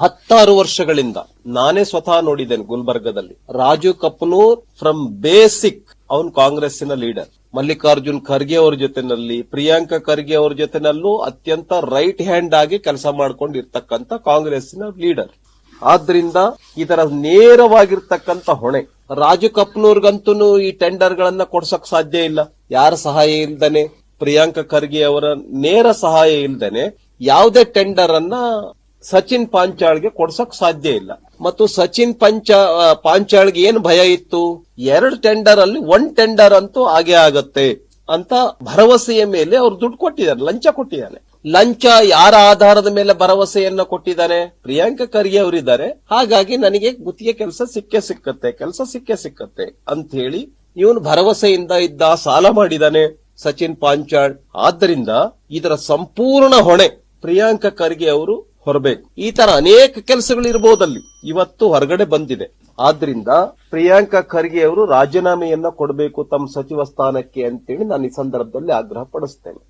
ಹತ್ತಾರು ವರ್ಷಗಳಿಂದ ನಾನೇ ಸ್ವತಃ ನೋಡಿದ್ದೇನೆ ಗುಲ್ಬರ್ಗದಲ್ಲಿ. ರಾಜು ಕಪ್ನೂರ್ ಫ್ರಮ್ ಬೇಸಿಕ್ ಅವನು ಕಾಂಗ್ರೆಸ್ಸಿನ ಲೀಡರ್ ಮಲ್ಲಿಕಾರ್ಜುನ್ ಖರ್ಗೆ ಅವರ ಜೊತೆನಲ್ಲಿ, ಪ್ರಿಯಾಂಕಾ ಖರ್ಗೆ ಅವರ ಜೊತೆನಲ್ಲೂ ಅತ್ಯಂತ ರೈಟ್ ಹ್ಯಾಂಡ್ ಆಗಿ ಕೆಲಸ ಮಾಡ್ಕೊಂಡಿರ್ತಕ್ಕಂಥ ಕಾಂಗ್ರೆಸ್ಸಿನ ಲೀಡರ್ ಆದ್ರಿಂದ ಇದರ ನೇರವಾಗಿರ್ತಕ್ಕಂಥ ಹೊಣೆ. ರಾಜು ಕಪ್ನೂರ್ಗಂತೂ ಈ ಟೆಂಡರ್ ಗಳನ್ನ ಕೊಡ್ಸಕ್ ಸಾಧ್ಯ ಇಲ್ಲ. ಯಾರ ಸಹಾಯ ಇಲ್ದನೆ, ಪ್ರಿಯಾಂಕಾ ಖರ್ಗೆ ಅವರ ನೇರ ಸಹಾಯ ಇಲ್ದನೆ, ಯಾವುದೇ ಟೆಂಡರ್ ಅನ್ನ ಸಚಿನ್ ಪಾಂಚಾಳ್ಗೆ ಕೊಡ್ಸಕ್ ಸಾಧ್ಯ ಇಲ್ಲ. ಮತ್ತು ಸಚಿನ್ ಪಂಚ ಪಾಂಚಾಳ್ಗೆ ಏನ್ ಭಯ ಇತ್ತು? ಎರಡು ಟೆಂಡರ್ ಅಲ್ಲಿ ಒನ್ ಟೆಂಡರ್ ಅಂತೂ ಆಗೇ ಆಗತ್ತೆ ಅಂತ ಭರವಸೆಯ ಮೇಲೆ ಅವ್ರು ದುಡ್ಡು ಕೊಟ್ಟಿದ್ದಾರೆ, ಲಂಚ ಕೊಟ್ಟಿದ್ದಾರೆ. ಲಂಚ ಯಾರ ಆಧಾರದ ಮೇಲೆ ಭರವಸೆಯನ್ನ ಕೊಟ್ಟಿದ್ದಾರೆ? ಪ್ರಿಯಾಂಕಾ ಖರ್ಗೆ ಅವರಿದ್ದಾರೆ. ಹಾಗಾಗಿ ನನಗೆ ಗುತ್ತಿಗೆ ಕೆಲಸ ಸಿಕ್ಕೇ ಸಿಕ್ಕತ್ತೆ, ಕೆಲಸ ಸಿಕ್ಕೇ ಸಿಕ್ಕತ್ತೆ ಅಂತ ಹೇಳಿ ಇವನು ಭರವಸೆಯಿಂದ ಇದ್ದ ಸಾಲ ಮಾಡಿದಾನೆ ಸಚಿನ್ ಪಾಂಚಾಳ್. ಆದ್ದರಿಂದ ಇದರ ಸಂಪೂರ್ಣ ಹೊಣೆ ಪ್ರಿಯಾಂಕಾ ಖರ್ಗೆ ಅವರು ಹೊರಬೇಕು ಈ ತರ ಅನೇಕ ಕೆಲಸಗಳು ಇರಬಹುದಲ್ಲಿ ಇವತ್ತು ಹೊರಗಡೆ ಬಂದಿದೆ. ಆದ್ರಿಂದ ಪ್ರಿಯಾಂಕಾ ಖರ್ಗೆ ಅವರು ರಾಜೀನಾಮೆಯನ್ನ ಕೊಡಬೇಕು ತಮ್ಮ ಸಚಿವ ಸ್ಥಾನಕ್ಕೆ ಅಂತೇಳಿ ನಾನು ಈ ಸಂದರ್ಭದಲ್ಲಿ ಆಗ್ರಹ ಪಡಿಸ್ತೇನೆ